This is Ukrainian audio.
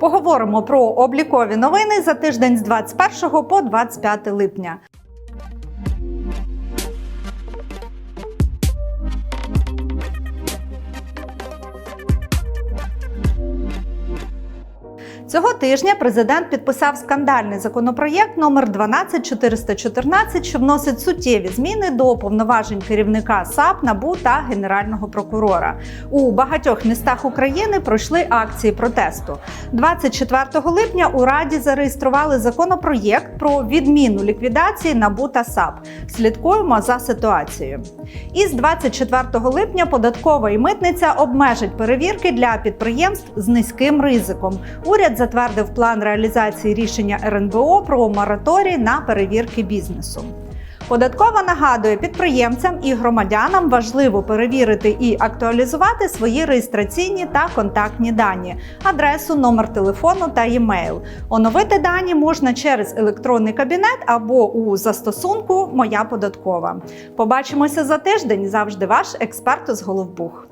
Поговоримо про облікові новини за тиждень з 21 по 25 липня. Цього тижня президент підписав скандальний законопроєкт номер 12414, що вносить суттєві зміни до повноважень керівника САП, НАБУ та Генерального прокурора. У багатьох містах України пройшли акції протесту. 24 липня у Раді зареєстрували законопроєкт про відміну ліквідації НАБУ та САП. Слідкуємо за ситуацією. Із 24 липня податкова і митниця обмежать перевірки для підприємств з низьким ризиком. Уряд затвердив план реалізації рішення РНБО про мораторій на перевірки бізнесу. Податкова нагадує підприємцям і громадянам важливо перевірити і актуалізувати свої реєстраційні та контактні дані, адресу, номер телефону та емейл. Оновити дані можна через електронний кабінет або у застосунку Моя податкова. Побачимося за тиждень. Завжди ваш експерт з Головбух.